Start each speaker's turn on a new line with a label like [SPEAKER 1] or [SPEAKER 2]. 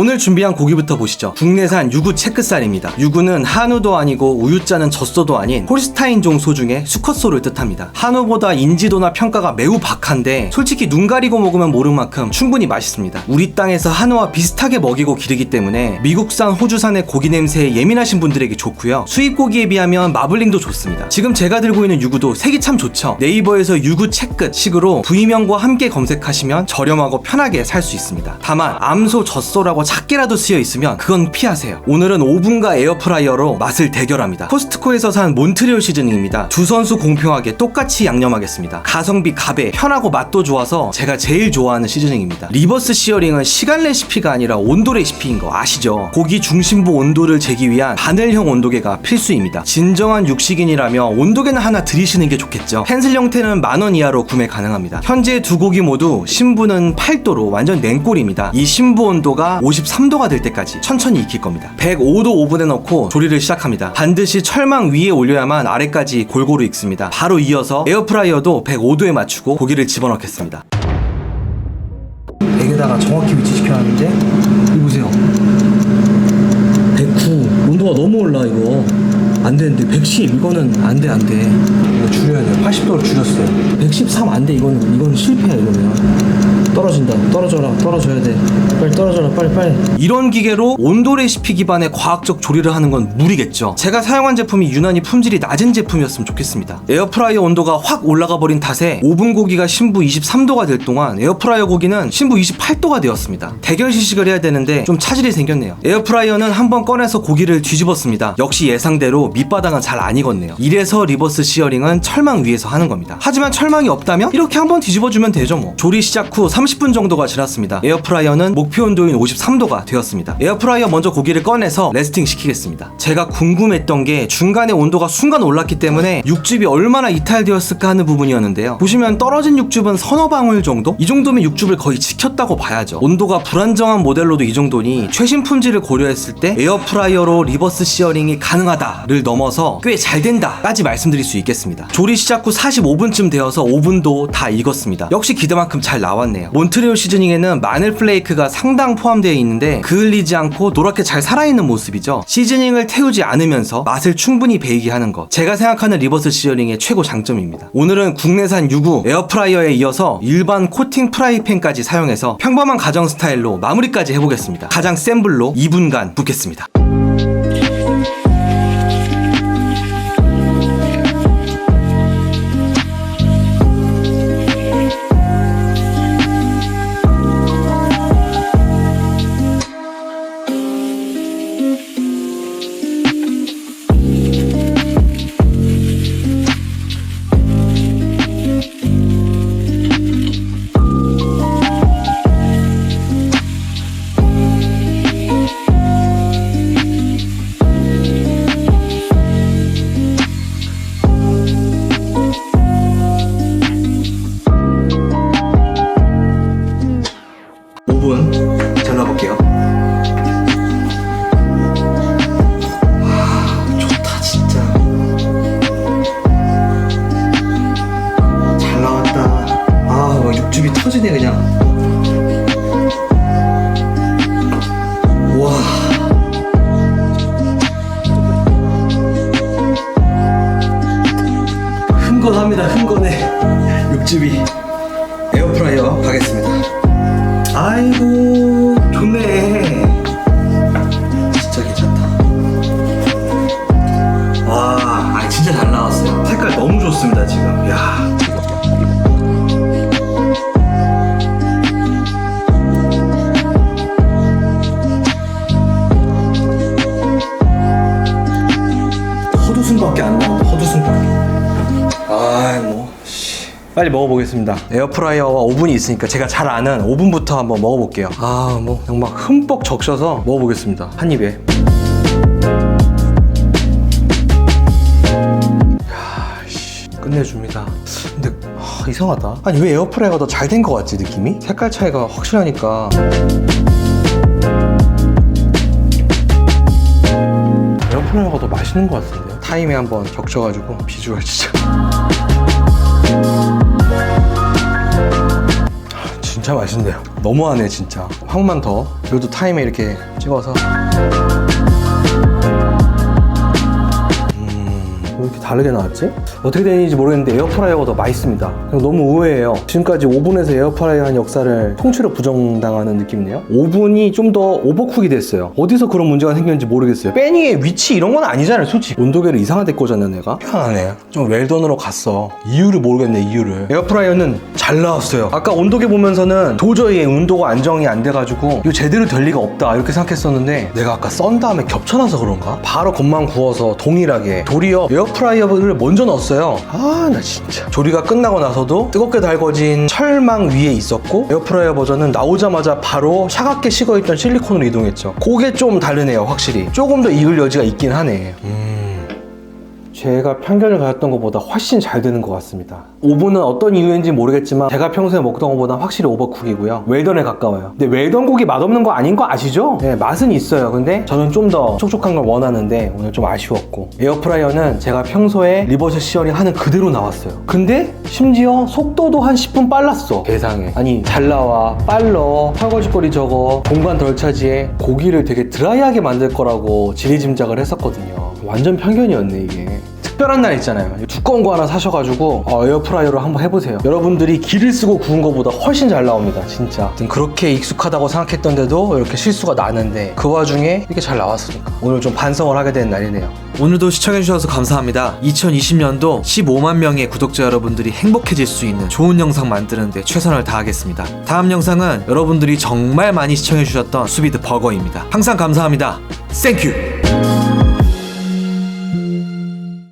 [SPEAKER 1] 오늘 준비한 고기부터 보시죠. 국내산 유구 체크살입니다. 유구는 한우도 아니고 우유자는 젖소도 아닌 홀스타인 종 소 중에 수컷소를 뜻합니다. 한우보다 인지도나 평가가 매우 박한데 솔직히 눈 가리고 먹으면 모를 만큼 충분히 맛있습니다. 우리 땅에서 한우와 비슷하게 먹이고 기르기 때문에 미국산, 호주산의 고기 냄새에 예민하신 분들에게 좋고요. 수입 고기에 비하면 마블링도 좋습니다. 지금 제가 들고 있는 유구도 색이 참 좋죠. 네이버에서 유구 채끝 식으로 부위명과 함께 검색하시면 저렴하고 편하게 살 수 있습니다. 다만 암소, 젖소라고 작게라도 쓰여 있으면 그건 피하세요. 오늘은 오븐과 에어프라이어로 맛을 대결합니다. 코스트코에서 산 몬트리올 시즈닝입니다. 두 선수 공평하게 똑같이 양념하겠습니다. 가성비 갑에 편하고 맛도 좋아서 제가 제일 좋아하는 시즈닝입니다. 리버스 시어링은 시간 레시피가 아니라 온도 레시피인 거 아시죠? 고기 중심부 온도를 재기 위한 바늘형 온도계가 필수입니다. 진정한 육식인이라면 온도계는 하나 들이시는 게 좋겠죠. 펜슬 형태는 만원 이하로 구매 가능합니다. 현재 두 고기 모두 신부는 8도로 완전 냉골입니다. 이 신부 온도가 53도가 될 때까지 천천히 익힐 겁니다. 105도 오븐에 넣고 조리를 시작합니다. 반드시 철망 위에 올려야만 아래까지 골고루 익습니다. 바로 이어서 에어프라이어도 105도에 맞추고 고기를 집어넣겠습니다. 100에다가 정확히 위치시켜 놨는데 이거 보세요. 109 온도가 너무 올라 이거. 안 되는데 110 이거는 안 돼 안돼. 이거 줄여야 돼요. 80도로 줄였어요. 113 안 돼 이거는. 이거는 실패야 이러면 떨어진다. 떨어져라. 떨어져야 돼. 빨리 떨어져라. 빨리 빨리. 이런 기계로 온도 레시피 기반의 과학적 조리를 하는 건 무리겠죠. 제가 사용한 제품이 유난히 품질이 낮은 제품이었으면 좋겠습니다. 에어프라이어 온도가 확 올라가 버린 탓에 오븐 고기가 신부 23도가 될 동안 에어프라이어 고기는 신부 28도가 되었습니다. 대결 시식을 해야 되는데 좀 차질이 생겼네요. 에어프라이어는 한번 꺼내서 고기를 뒤집었습니다. 역시 예상대로 밑바닥은 잘 안 익었네요. 이래서 리버스 시어링은 철망 위에서 하는 겁니다. 하지만 철망이 없다면 이렇게 한번 뒤집어주면 되죠 뭐. 조리 시작 후 30분 정도가 지났습니다. 에어프라이어는 목표 온도인 53도가 되었습니다. 에어프라이어 먼저 고기를 꺼내서 레스팅 시키겠습니다. 제가 궁금했던 게 중간에 온도가 순간 올랐기 때문에 육즙이 얼마나 이탈되었을까 하는 부분이었는데요. 보시면 떨어진 육즙은 서너 방울 정도? 이 정도면 육즙을 거의 지켰다고 봐야죠. 온도가 불안정한 모델로도 이 정도니 최신 품질을 고려했을 때 에어프라이어로 리버스 시어링이 가능하다를 넘어서 꽤 잘 된다까지 말씀드릴 수 있겠습니다. 조리 시작 후 45분쯤 되어서 오븐도 다 익었습니다. 역시 기대만큼 잘 나왔네요 몬트리올 시즈닝에는 마늘 플레이크가 상당 포함되어 있는데 그을리지 않고 노랗게 잘 살아있는 모습이죠. 시즈닝을 태우지 않으면서 맛을 충분히 배이게 하는 것. 제가 생각하는 리버스 시어링의 최고 장점입니다. 오늘은 국내산 유구 에어프라이어에 이어서 일반 코팅 프라이팬까지 사용해서 평범한 가정 스타일로 마무리까지 해보겠습니다. 가장 센 불로 2분간 굽겠습니다 흥건합니다. 흥건해. 육즙이. 에어프라이어 가겠습 빨리 먹어보겠습니다. 에어프라이어와 오븐이 있으니까 제가 잘 아는 오븐부터 한번 먹어볼게요. 아, 뭐 정말 흠뻑 적셔서 먹어보겠습니다. 한 입에. 야, 씨, 끝내줍니다. 근데 아, 이상하다. 아니 왜 에어프라이어가 더 잘 된 것 같지 느낌이? 색깔 차이가 확실하니까. 에어프라이어가 더 맛있는 것 같은데요. 타임에 한번 적셔가지고 비주얼 진짜. 진짜 맛있네요. 너무하네 진짜. 한번만 더. 이것도 타임에 이렇게 찍어서. 왜 이렇게 다르게 나왔지? 어떻게 되는지 모르겠는데 에어프라이어가 더 맛있습니다. 너무 의외예요. 지금까지 오븐에서 에어프라이어 한 역사를 통째로 부정당하는 느낌이네요. 오븐이 좀 더 오버쿡이 됐어요. 어디서 그런 문제가 생겼는지 모르겠어요. 빼닝의 위치 이런 건 아니잖아요, 솔직히. 온도계를 이상하게 꽂았나 내가? 희한하네. 좀 웰던으로 갔어. 이유를 모르겠네, 이유를. 에어프라이어는 잘 나왔어요. 아까 온도계 보면서는 도저히 온도가 안정이 안 돼가지고 이거 제대로 될 리가 없다 이렇게 생각했었는데 내가 아까 썬 다음에 겹쳐놔서 그런가? 바로 겉만 구워서 동일하게 도리어 에어 프라이어를 먼저 넣었어요. 아, 나 진짜. 조리가 끝나고 나서도 뜨겁게 달궈진 철망 위에 있었고 에어프라이어 버전은 나오자마자 바로 차갑게 식어있던 실리콘으로 이동했죠. 그게 좀 다르네요, 확실히. 조금 더 익을 여지가 있긴 하네. 제가 편견을 가졌던 것보다 훨씬 잘 되는 것 같습니다. 오븐은 어떤 이유인지 모르겠지만 제가 평소에 먹던 것보다 확실히 오버쿡이고요. 웰던에 가까워요. 근데 웰던 고기 맛없는 거 아닌 거 아시죠? 네, 맛은 있어요. 근데 저는 좀 더 촉촉한 걸 원하는데 오늘 좀 아쉬웠고 에어프라이어는 제가 평소에 리버스 시어링 하는 그대로 나왔어요. 근데 심지어 속도도 한 10분 빨랐어. 세상에. 아니 잘 나와 빨러 설거지거리 저거 공간 덜 차지해 고기를 되게 드라이하게 만들 거라고 지리짐작을 했었거든요. 완전 편견이었네 이게. 특별한 날 있잖아요. 두꺼운 거 하나 사셔가지고 어, 에어프라이어로 한번 해보세요. 여러분들이 기를 쓰고 구운 거보다 훨씬 잘 나옵니다. 진짜. 그렇게 익숙하다고 생각했던데도 이렇게 실수가 나는데 그 와중에 이렇게 잘 나왔으니까 오늘 좀 반성을 하게 된 날이네요.
[SPEAKER 2] 오늘도 시청해주셔서 감사합니다. 2020년도 15만 명의 구독자 여러분들이 행복해질 수 있는 좋은 영상 만드는데 최선을 다하겠습니다. 다음 영상은 여러분들이 정말 많이 시청해주셨던 수비드 버거입니다. 항상 감사합니다. 땡큐!